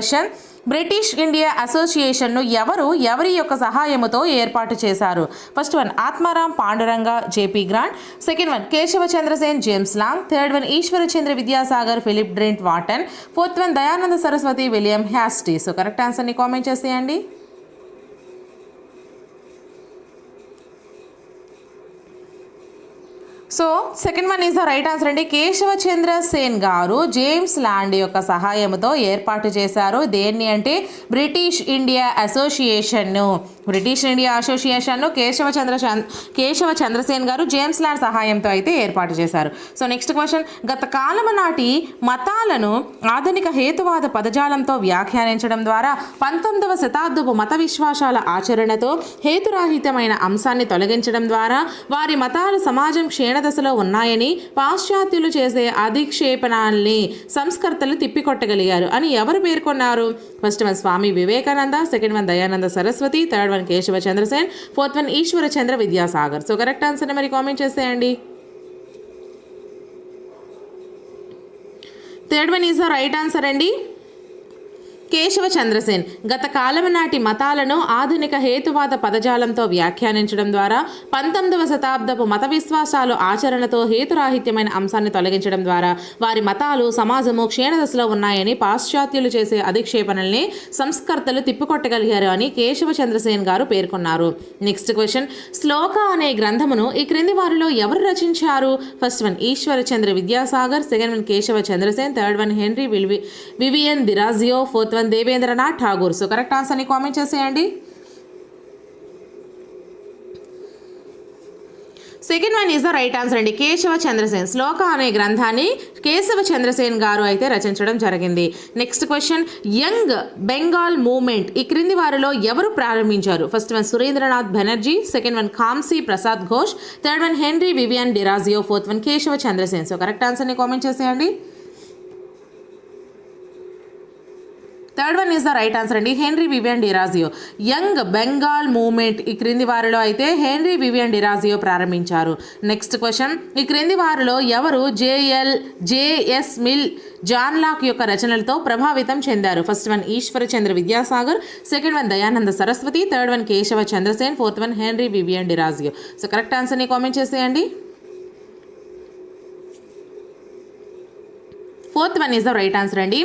Question British India అసోసియేషన్ను ఎవరు ఎవరి యొక్క సహాయముతో ఏర్పాటు చేశారు? First one Atmaram Pandurang JP Grant second one Keshava Chandrasen James Long. Third one Ishwarchandra Vidyasagar Philip డ్రింట్ Wharton. Fourth one Dayananda Saraswati William Hastie. So correct ఆన్సర్ని comment చేసేయండి. So second one is the right answer అండి. కేశవచంద్ర సేన్ గారు James land యొక్క సహాయంతో ఏర్పాటు చేశారు. దేన్ని అంటే బ్రిటిష్ ఇండియా అసోసియేషన్ను బ్రిటిష్ ఇండియా అసోసియేషన్ను కేశవచంద్ర కేశవ చంద్రసేన్ గారు జేమ్స్ ల్యాండ్ సహాయంతో అయితే ఏర్పాటు చేశారు. సో నెక్స్ట్ క్వశ్చన్ గత కాలము నాటి మతాలను ఆధునిక హేతువాద పదజాలంతో వ్యాఖ్యానించడం ద్వారా పంతొమ్మిదవ శతాబ్దపు మత విశ్వాసాల ఆచరణతో హేతురాహితమైన అంశాన్ని తొలగించడం ద్వారా వారి మతాలు సమాజం క్షీణత దశలో ఉన్నాయని పాశ్చాత్యులు చేసే అధిక్షేపణాల్ని సంస్కర్తలు తిప్పికొట్టగలిగారు అని ఎవరు పేర్కొన్నారు? First one Swami Vivekananda second one Dayananda Saraswati third one Keshava Chandrasen fourth one Ishwara Chandra Vidyasagar. So correct ఆన్సర్ని మరి కామెంట్ చేసేయండి. Third one is the right answer అండి. కేశవ చంద్రసేన్ గత కాలం నాటి మతాలను ఆధునిక హేతువాద పదజాలంతో వ్యాఖ్యానించడం ద్వారా పంతొమ్మిదవ శతాబ్దపు మత విశ్వాసాలు ఆచరణతో హేతురాహిత్యమైన అంశాన్ని తొలగించడం ద్వారా వారి మతాలు సమాజము క్షీణదశలో ఉన్నాయని పాశ్చాత్యులు చేసే అధిక్షేపణల్ని సంస్కర్తలు తిప్పికొట్టగలిగారు అని కేశవ చంద్రసేన్ గారు పేర్కొన్నారు. నెక్స్ట్ క్వశ్చన్ శ్లోక అనే గ్రంథమును ఈ క్రింది వారిలో ఎవరు రచించారు? First one Ishwarchandra Vidyasagar second one Keshava Chandrasen third one Henry విల్వి Vivian Derozio fourth one Debendranath Tagore. So correct ఆన్సర్ని కామెంట్ చేసేయండి. Second one is the right answer అండి. కేశవ చంద్రసేన్. శ్లోక అనే గ్రంథాన్ని కేశవ చంద్రసేన్ గారు అయితే రచించడం జరిగింది. Next question young Bengal movement. ఈ క్రింది వారిలో ఎవరు ప్రారంభించారు? First one Surendranath Banerjee. Second one కాంసీ Prasad Ghosh. Third one Henry Vivian Derozio. Fourth one Keshava Chandrasen. So correct ఆన్సర్ని కామెంట్ చేసేయండి. Third one is the right answer అండి. Henry Vivian Derozio. Young Bengal movement ఈ క్రింది వారిలో అయితే henry Vivian డిరాజియో ప్రారంభించారు. Next question ఈ క్రింది వారిలో ఎవరు JL JS Mill John Locke యొక్క రచనలతో ప్రభావితం చెందారు? First one Ishwara Chandra Vidyasagar. Second one Dayananda Saraswati. Third one Keshava Chandrasen. Fourth one Henry Vivian Derozio. So correct ఆన్సర్ని కామెంట్ చేసేయండి. Fourth one is the right answer అండి.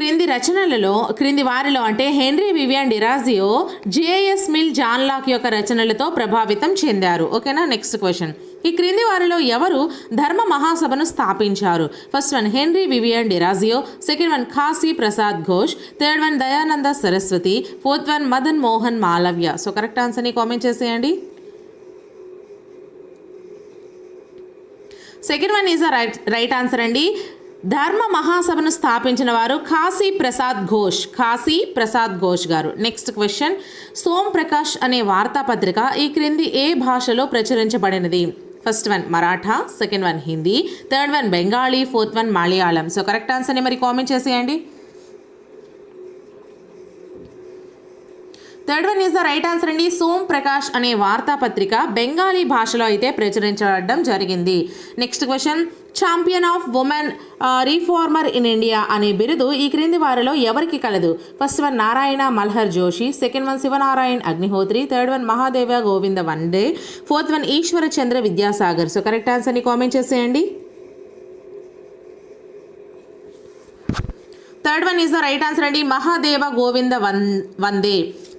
క్రింది రచనలలో క్రింది వారిలో అంటే Henry Vivian Derozio JS Mill John Locke యొక్క రచనలతో ప్రభావితం చెందారు. ఓకేనా? Next question. ఈ క్రింది వారిలో ఎవరు ధర్మ మహాసభను స్థాపించారు? First one Henry Vivian Derozio second one Khasi Prasad Ghosh third one Dayananda Saraswati fourth one Madan Mohan Malaviya. So correct ఆన్సర్ని కామెంట్ చేసేయండి. Second one is a right right answer అండి. ధర్మ మహాసభను స్థాపించిన వారు కాశీ ప్రసాద్ ఘోష్. కాశీ ప్రసాద్ ఘోష్ గారు. నెక్స్ట్ క్వశ్చన్ సోమ్ ప్రకాష్ అనే వార్తాపత్రిక ఈ క్రింది ఏ భాషలో ప్రచురించబడినది? First one Maratha. Second one Hindi. Third one Bengali fourth one Malayalam. So correct ఆన్సర్ని మరి కామెంట్ చేసేయండి. Third one is the right answer అండి. సోమ్ ప్రకాష్ అనే వార్తాపత్రిక బెంగాలీ భాషలో అయితే ప్రచురించడం జరిగింది. Next question champion of women reformer in India అనే బిరుదు ఈ క్రింది వారిలో ఎవరికి కలదు? First one Narayan Malhar Joshi second one Shivnarayan Agnihotri third one Mahadev Govind వండే fourth one Ishwara Chandra Vidyasagar. So correct ఆన్సర్ని కామెంట్ చేసేయండి. Third one is the right answer అండి. Mahadeva Govinda one Vande.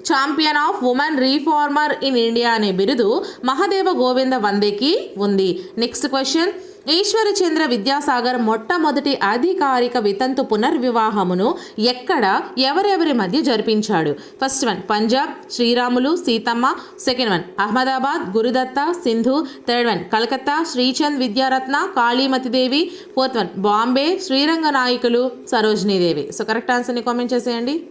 Champion of women reformer in India అనే బిరుదు మహాదేవ గోవింద వందేకి ఉంది. Next question Ishwar Chandra Vidyasagar మొట్టమొదటి అధికారిక వితంతు పునర్వివాహమును ఎక్కడ ఎవరెవరి మధ్య జరిపించాడు? First one Punjab Sriramulu Seethamma. Second one Ahmedabad Gurudatta Sindhu third one Calcutta Srichand Vidyaratna Kalimatidevi. Fourth one Bombay Sriranga నాయకులు సరోజినీదేవి. సో కరెక్ట్ ఆన్సర్ని కామెంట్ చేసేయండి.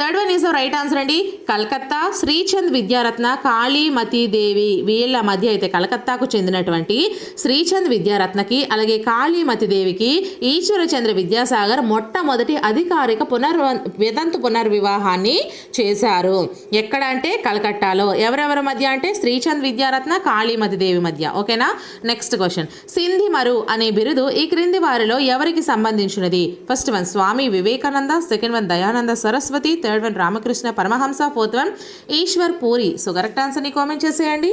Third one is right answer అండి. కలకత్తా శ్రీచంద్ విద్యారత్న కాళీమతి దేవి వీళ్ళ మధ్య అయితే కలకత్తాకు చెందినటువంటి శ్రీచంద్ విద్యారత్నకి అలాగే కాళీమతి దేవికి ఈశ్వరచంద్ర విద్యాసాగర్ మొట్టమొదటి అధికారిక పునర్వ వితంతు పునర్వివాహాన్ని చేశారు. ఎక్కడ అంటే కలకట్టాలో ఎవరెవరి మధ్య అంటే శ్రీచంద్ విద్యారత్న కాళీమతి దేవి మధ్య. ఓకేనా? Next question. సింధి మరు అనే బిరుదు ఈ క్రింది వారిలో ఎవరికి సంబంధించినది? First one Swami Vivekananda second one Dayananda Saraswati third one Ramakrishna Paramahamsa fourth one Ishwar Puri. So correct ఆన్సర్ని కామెంట్ చేసేయండి.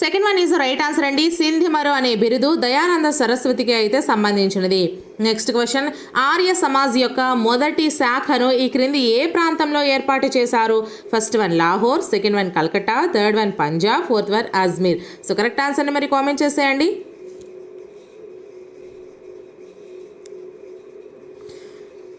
Second one is right answer అండి. సింధిమరు అనే బిరుదు దయానంద సరస్వతికి అయితే సంబంధించినది. నెక్స్ట్ క్వశ్చన్ ఆర్య సమాజ్ యొక్క మొదటి శాఖను ఈ క్రింది ఏ ప్రాంతంలో ఏర్పాటు చేశారు? First one Lahore second one Calcutta third one Punjab fourth one Ajmer. So correct ఆన్సర్ని మరి కామెంట్ చేసేయండి.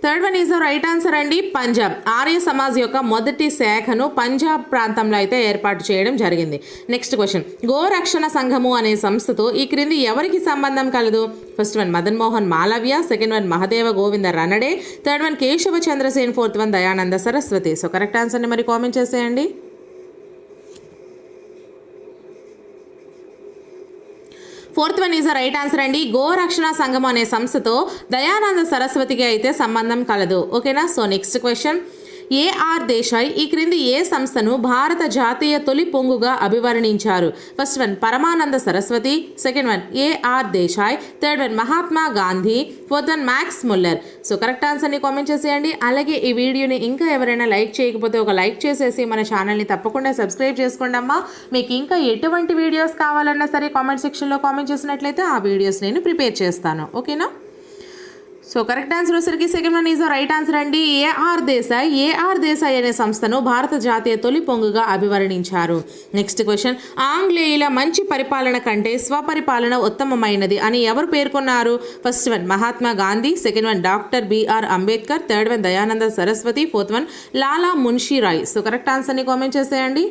Third one is right answer అండి పంజాబ్. ఆర్య సమాజ్ యొక్క మొదటి శాఖను పంజాబ్ ప్రాంతంలో అయితే ఏర్పాటు చేయడం జరిగింది. నెక్స్ట్ క్వశ్చన్ గోరక్షణ సంఘము అనే సంస్థతో ఈ క్రింది ఎవరికి సంబంధం కలదు? First one Madan Mohan Malaviya second one Mahadev Govind Ranade third one Keshava Chandrasen fourth one Dayananda Saraswati. So correct ఆన్సర్ని మరి కామెంట్ చేసేయండి. Fourth one is right answer అండి. గోరక్షణ సంఘం అనే సంస్థతో దయానంద సరస్వతికి అయితే సంబంధం కలదు. ఓకేనా? So next question AR Desai ఈ క్రింది ఏ సంస్థను భారత జాతీయ తొలి పొంగుగా అభివర్ణించారు? First one Paramananda Saraswati second one AR Desai third one Mahatma Gandhi fourth one Max Muller so correct ఆన్సర్ని కామెంట్ చేసేయండి. అలాగే ఈ వీడియోని ఇంకా ఎవరైనా లైక్ చేయకపోతే ఒక లైక్ చేసేసి మన ఛానల్ని తప్పకుండా సబ్స్క్రైబ్ చేసుకోండి అమ్మా. మీకు ఇంకా ఎటువంటి వీడియోస్ కావాలన్నా సరే కామెంట్ సెక్షన్లో కామెంట్ చేసినట్లయితే ఆ వీడియోస్ నేను ప్రిపేర్ చేస్తాను. ఓకేనా సో కరెక్ట్ ఆన్సర్ వచ్చరికి second one is right answer అండి. ఏఆర్ దేశాయ్ ఏఆర్ దేశాయ్ అనే సంస్థను భారత జాతీయ తొలి పొంగుగా అభివర్ణించారు. నెక్స్ట్ క్వశ్చన్ ఆంగ్లేయుల మంచి పరిపాలన కంటే స్వపరిపాలన ఉత్తమమైనది అని ఎవరు పేర్కొన్నారు? First one Mahatma Gandhi. Second one doctor BR Ambedkar. Third one Dayananda Saraswati. Fourth one Lala Munshi Rai so correct ఆన్సర్ని కామెంట్ చేసేయండి.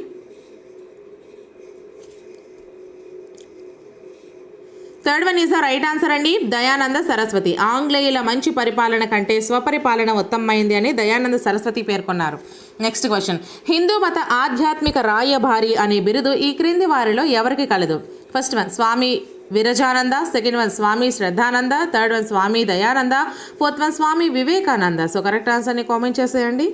Third one is the right answer అండి. దయానంద సరస్వతి. ఆంగ్లేయుల మంచి పరిపాలన కంటే స్వపరిపాలన ఉత్తమమైంది అని దయానంద సరస్వతి పేర్కొన్నారు. నెక్స్ట్ క్వశ్చన్ హిందూ మత ఆధ్యాత్మిక రాయభారి అనే బిరుదు ఈ క్రింది వారిలో ఎవరికి కలదు? First one Swami Virajananda. Second one Swami Shraddhananda. Third one Swami Dayananda. Fourth one Swami Vivekananda. So correct ఆన్సర్ని కామెంట్ చేసేయండి.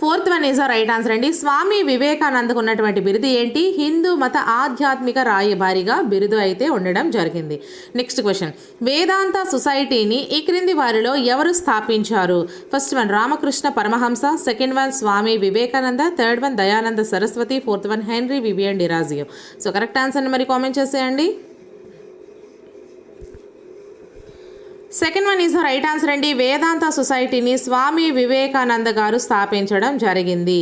Fourth one is right answer అండి. స్వామి వివేకానందకు ఉన్నటువంటి బిరుదు ఏంటి? హిందూ మత ఆధ్యాత్మిక రాయబారిగా బిరుదు అయితే ఉండడం జరిగింది. నెక్స్ట్ క్వశ్చన్ వేదాంత సొసైటీని ఈ క్రింది వారిలో ఎవరు స్థాపించారు? First one Ramakrishna Paramahamsa. Second one Swami Vivekananda. Third one Dayananda Saraswati. Fourth one Henry Vivian Derozio. So correct ఆన్సర్ని మరి కామెంట్ చేసేయండి. Second one is right answer అండి. వేదాంత సొసైటీని స్వామి వివేకానంద గారు స్థాపించడం జరిగింది.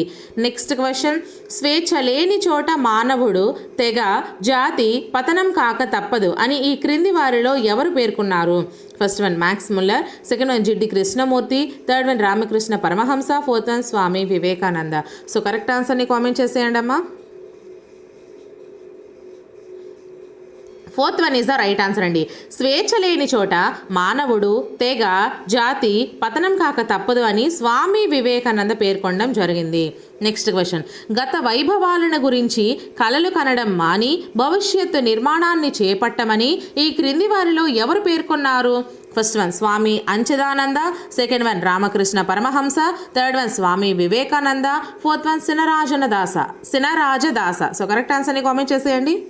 నెక్స్ట్ క్వశ్చన్ స్వేచ్ఛ లేని చోట మానవుడు తెగ జాతి పతనం కాక తప్పదు అని ఈ క్రింది వారిలో ఎవరు పేర్కొన్నారు? First one Max Muller second one Jiddu Krishnamurti third one Ramakrishna Paramahamsa fourth one Swami Vivekananda so correct ఆన్సర్ని కామెంట్ చేసేయండి అమ్మా fourth one is the right answer అండి. స్వేచ్ఛ లేని చోట మానవుడు తెగ జాతి పతనం కాక తప్పదు అని స్వామి వివేకానంద పేర్కొనడం జరిగింది. నెక్స్ట్ క్వశ్చన్ గత వైభవాలను గురించి కలలు కనడం మాని భవిష్యత్తు నిర్మాణాన్ని చేపట్టమని ఈ క్రింది వారిలో ఎవరు పేర్కొన్నారు? First one Swami అంచదానంద. Second one Ramakrishna Paramahamsa. Third one Swami Vivekananda. Fourth one సినరాజన దాస. సినరాజదాస. సో కరెక్ట్ ఆన్సర్ని కామెంట్ చేసేయండి.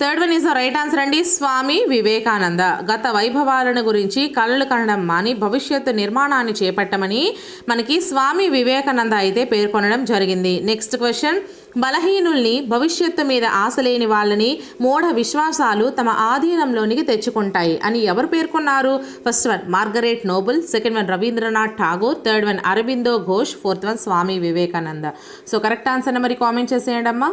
Third one is right answer అండి. స్వామి వివేకానంద. గత వైభవాలను గురించి కళలు కనడం మాని భవిష్యత్తు నిర్మాణాన్ని చేపట్టమని మనకి స్వామి వివేకానంద అయితే పేర్కొనడం జరిగింది. నెక్స్ట్ క్వశ్చన్ బలహీనుల్ని భవిష్యత్తు మీద ఆశ లేని వాళ్ళని మూఢ విశ్వాసాలు తమ ఆధీనంలోనికి తెచ్చుకుంటాయి అని ఎవరు పేర్కొన్నారు first one Margaret Noble second one Rabindranath Tagore third one Aurobindo Ghosh fourth one Swami Vivekananda so correct answer మరి కామెంట్ చేసేయండి అమ్మా.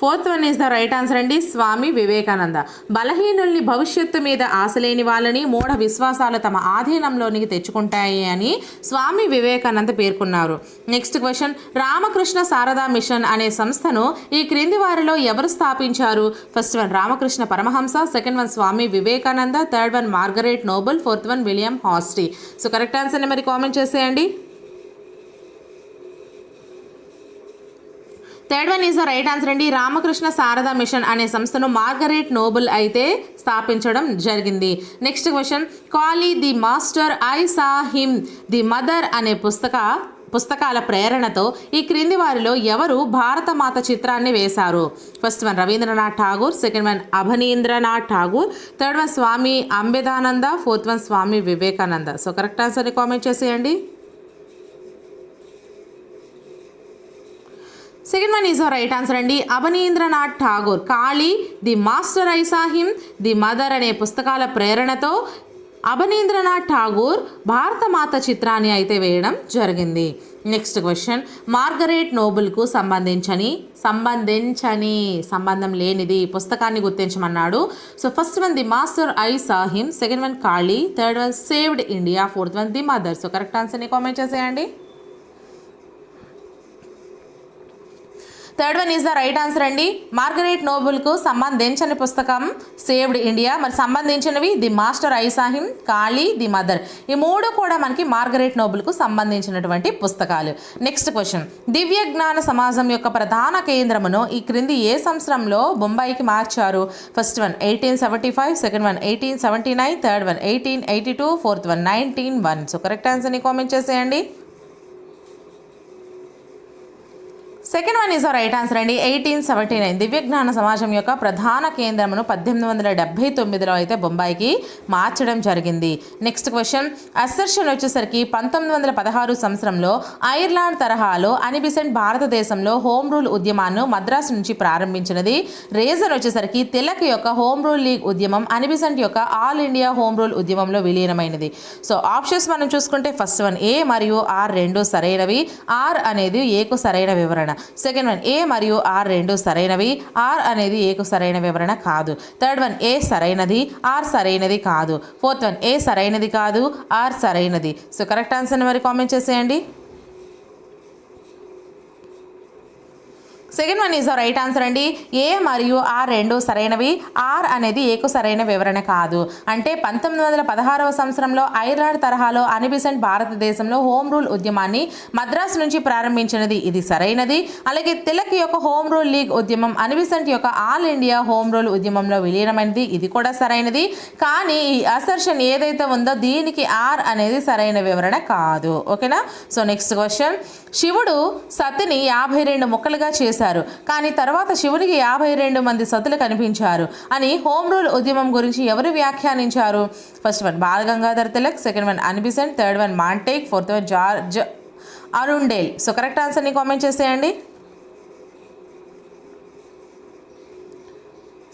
Fourth one is the right answer అండి. స్వామి వివేకానంద. బలహీనుల్ని భవిష్యత్తు మీద ఆశ లేని వాళ్ళని మూఢ విశ్వాసాలు తమ ఆధీనంలోనికి తెచ్చుకుంటాయి అని స్వామి వివేకానంద పేర్కొన్నారు. Next question Ramakrishna Sharada mission అనే సంస్థను ఈ క్రింది వారిలో ఎవరు స్థాపించారు? First one Ramakrishna Paramahamsa. Second one Swami Vivekananda. Third one Margaret Noble fourth one William Hastie so correct ఆన్సర్ని మరి కామెంట్ చేసేయండి. Third one is the right answer అండి. రామకృష్ణ శారదా మిషన్ అనే సంస్థను మార్గరెట్ నోబుల్ అయితే స్థాపించడం జరిగింది. Next question Kali the master I saw him the mother అనే పుస్తక పుస్తకాల ప్రేరణతో ఈ క్రింది వారిలో ఎవరు భారతమాత చిత్రాన్ని వేశారు? First one Rabindranath Tagore. Second one Abanindranath Tagore. Third one Swami అంబేదానంద. Fourth one Swami Vivekananda. So correct ఆన్సర్ని కామెంట్ చేసేయండి. Second one is right answer అండి. Abanindranath Tagore. Kali the master I saw him the mother అనే పుస్తకాల ప్రేరణతో అభనీంద్రనాథ్ ఠాగూర్ భారతమాత చిత్రాన్ని అయితే వేయడం జరిగింది. నెక్స్ట్ క్వశ్చన్ మార్గరేట్ నోబుల్కు సంబంధించని సంబంధించని సంబంధం లేనిది పుస్తకాన్ని గుర్తించమన్నాడు. So first one the master I saw him second one Kali third one saved India fourth one the mother. So correct ఆన్సర్ని కామెంట్ చేసేయండి. Third one is the right answer అండి. Margaret నోబుల్కు సంబంధించని పుస్తకం సేవ్డ్ ఇండియా మరి సంబంధించినవి the master I saw him Kali the mother ఈ మూడు కూడా మనకి మార్గరేట్ నోబుల్కు సంబంధించినటువంటి పుస్తకాలు. నెక్స్ట్ క్వశ్చన్ దివ్య జ్ఞాన సమాజం యొక్క ప్రధాన కేంద్రమును ఈ క్రింది ఏ సంవత్సరంలో బొంబాయికి మార్చారు? First one eighteen seventy five second one eighteen seventy nine third one eighteen eighty two fourth one nineteen one so correct ఆన్సర్ని కామెంట్ చేసేయండి. Second one is right answer అండి. ఎయిటీన్ సెవెంటీ నైన్ దివ్యజ్ఞాన సమాజం యొక్క ప్రధాన కేంద్రమును పద్దెనిమిది వందల డెబ్బై తొమ్మిదిలో అయితే బొంబాయికి మార్చడం జరిగింది. నెక్స్ట్ క్వశ్చన్ అసర్షన్ వచ్చేసరికి పంతొమ్మిది వందల పదహారు సంవత్సరంలో ఐర్లాండ్ తరహాలో అనిబిసెంట్ భారతదేశంలో హోమ్ రూల్ ఉద్యమాన్ని మద్రాసు నుంచి ప్రారంభించినది. రేజర్ వచ్చేసరికి తిలక్ యొక్క హోమ్ రూల్ లీగ్ ఉద్యమం అనిబిసెంట్ యొక్క ఆల్ ఇండియా హోమ్ రూల్ ఉద్యమంలో విలీనమైనది. సో ఆప్షన్స్ మనం చూసుకుంటే ఫస్ట్ వన్ ఏ మరియు ఆర్ రెండు సరైనవి. ఆర్ అనేది ఏకు సరైన వివరణ. సెకండ్ వన్ ఏ మరియు ఆర్ రెండు సరైనవి. ఆర్ అనేది ఏకు సరైన వివరణ కాదు. థర్డ్ వన్ ఏ సరైనది. ఆర్ సరైనది కాదు. ఫోర్త్ వన్ ఏ సరైనది కాదు. ఆర్ సరైనది. సో కరెక్ట్ ఆన్సర్ని మరి కామెంట్ చేసేయండి. Second one is right answer అండి. ఏ మరియు ఆర్ రెండు సరైనవి. ఆర్ అనేది ఏకు సరైన వివరణ కాదు. అంటే పంతొమ్మిది వందల పదహారవ సంవత్సరంలో ఐర్లాండ్ తరహాలో అనిబిసెంట్ భారతదేశంలో హోమ్ రూల్ ఉద్యమాన్ని మద్రాసు నుంచి ప్రారంభించినది. ఇది సరైనది. అలాగే తిలక్ యొక్క హోమ్ రూల్ లీగ్ ఉద్యమం అనిబిసెంట్ యొక్క ఆల్ ఇండియా హోమ్ రూల్ ఉద్యమంలో విలీనమైనది. ఇది కూడా సరైనది. కానీ ఈ అసర్షన్ ఏదైతే ఉందో దీనికి ఆర్ అనేది సరైన వివరణ కాదు. ఓకేనా? So next question. శివుడు సతిని యాభై రెండు ముక్కలుగా చేశారు. కానీ తర్వాత శివునికి యాభై రెండు మంది సతులు కనిపించారు అని హోమ్ రూల్ ఉద్యమం గురించి ఎవరు వ్యాఖ్యానించారు? First one Bal Gangadhar Tilak second one Annie Besant third one Montagu fourth one George Arundale so correct ఆన్సర్ని కామెంట్ చేసేయండి.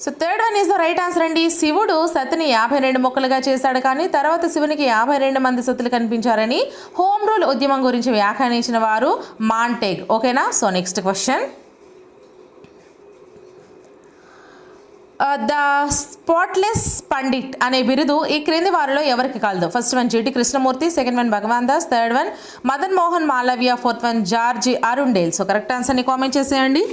So third one is the right answer అండి. శివుడు సతిని యాభై రెండు మొక్కలుగా చేశాడు కానీ తర్వాత శివునికి యాభై రెండు మంది సతులు కనిపించారని హోమ్ రూల్ ఉద్యమం గురించి వ్యాఖ్యానించిన వారు మాంటేగ్ ఓకేనా? So next question. The spotless Pandit అనే బిరుదు ఈ క్రింది వారిలో ఎవరికి కలదు? First one GT Krishnamurthy second one Bhagwan Das third one Madan Mohan Malaviya fourth one George Arundale so correct ఆన్సర్ని కామెంట్ చేసేయండి.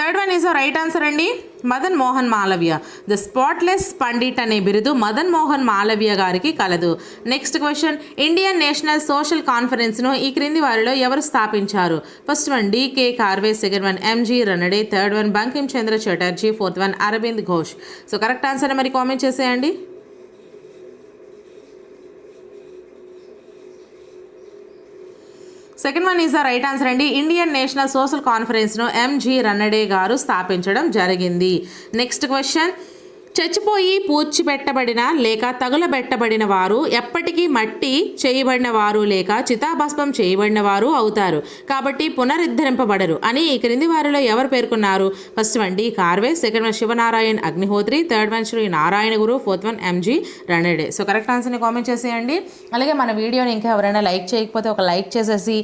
Third one is right answer అండి. మదన్ మోహన్ మాలవ్య. ద స్పాట్లెస్ పండిట్ అనే బిరుదు మదన్ మోహన్ మాలవ్య గారికి కలదు. Next question Indian national social కాన్ఫరెన్స్ను ఈ క్రింది వారిలో ఎవరు స్థాపించారు? First one DK Karve second one MG Ranade third one Bankim Chandra Chatterjee fourth one Aravind Ghosh so correct answer మరి కామెంట్ చేసేయండి. Second one is the right answer అండి. Indian national social కాన్ఫరెన్స్ను MG Ranade గారు స్థాపించడం జరిగింది. Next question. చచ్చిపోయి పూడ్చిపెట్టబడిన లేక తగులబెట్టబడిన వారు ఎప్పటికీ మట్టి చేయబడిన వారు లేక చితాభస్మం చేయబడిన వారు అవుతారు. కాబట్టి పునరుద్ధరింపబడరు అని ఈ క్రింది వారిలో ఎవరు పేర్కొన్నారు? First one D Karve second one Shivnarayan Agnihotri third one Shri Narayana Guru fourth one MG Ranade. So correct ఆన్సర్ని కామెంట్ చేసేయండి. అలాగే మన వీడియోని ఇంకా ఎవరైనా లైక్ చేయకపోతే ఒక లైక్ చేసేసి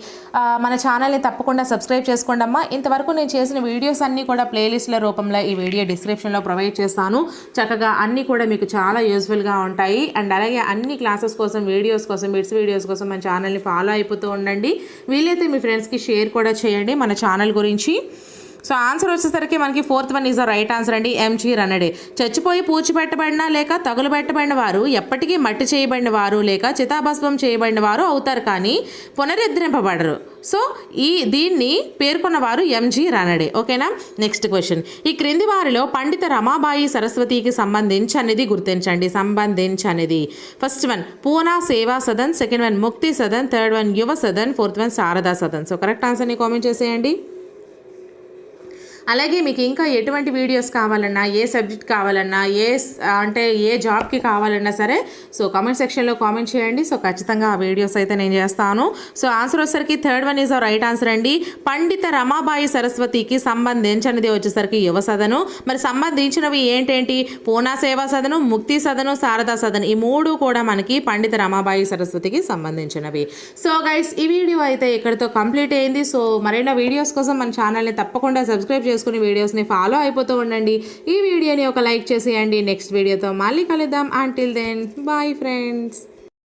మన ఛానల్ని తప్పకుండా సబ్స్క్రైబ్ చేసుకోండి అమ్మా. ఇంతవరకు నేను చేసిన వీడియోస్ అన్నీ కూడా ప్లేలిస్ట్ల రూపంలో ఈ వీడియో డిస్క్రిప్షన్లో ప్రొవైడ్ చేస్తాను. చక్కగా అన్నీ కూడా మీకు చాలా యూస్ఫుల్గా ఉంటాయి. అండ్ అలాగే అన్ని క్లాసెస్ కోసం వీడియోస్ కోసం బిట్స్ వీడియోస్ కోసం మన ఛానల్ని ఫాలో అయిపోతూ ఉండండి. వీలైతే మీ ఫ్రెండ్స్కి షేర్ కూడా చేయండి మన ఛానల్ గురించి. సో ఆన్సర్ వచ్చేసరికి మనకి fourth one is the right answer అండి ఎంజీ రనడే. చచ్చిపోయి పూడ్చిపెట్టబడిన లేక తగులుబెట్టబడిన వారు ఎప్పటికీ మట్టి చేయబడిన వారు లేక చితాభస్మం చేయబడిన వారు అవుతారు కానీ పునరుద్ధరింపబడరు. సో ఈ దీన్ని పేర్కొన్న వారు ఎంజీ రనడే. ఓకేనా? నెక్స్ట్ క్వశ్చన్ ఈ క్రింది వారిలో పండిత రమాబాయి సరస్వతికి సంబంధించనిది గుర్తించండి సంబంధించనిది. ఫస్ట్ వన్ పూనా సేవా సదన్ సెకండ్ వన్ ముక్తి Sadan third one Yuva Sadan fourth one Sharada Sadan. So correct ఆన్సర్ని కామెంట్ చేసేయండి. అలాగే మీకు ఇంకా ఎటువంటి వీడియోస్ కావాలన్నా ఏ సబ్జెక్ట్ కావాలన్నా ఏ అంటే ఏ జాబ్కి కావాలన్నా సరే సో కామెంట్ సెక్షన్లో కామెంట్ చేయండి. సో ఖచ్చితంగా ఆ వీడియోస్ అయితే నేను చేస్తాను. సో ఆన్సర్ వచ్చేసరికి third one is right answer అండి. పండిత రమాబాయి సరస్వతికి సంబంధించినది వచ్చేసరికి యువ సదను. మరి సంబంధించినవి ఏంటేంటి? పూనా సేవా సదను ముక్తి సదను శారదా సదను. ఈ మూడు కూడా మనకి పండిత రమాబాయి సరస్వతికి సంబంధించినవి. సో గైస్ ఈ వీడియో అయితే ఇక్కడితో కంప్లీట్ అయింది. సో మరైనా వీడియోస్ కోసం మన ఛానల్ని తప్పకుండా సబ్స్క్రైబ్ చేసుకుని వీడియోస్ని ఫాలో అయిపోతూ ఉండండి. ఈ వీడియోని ఒక లైక్ చేసేయండి. నెక్స్ట్ వీడియోతో మళ్ళీ కలుద్దాం. Until then bye friends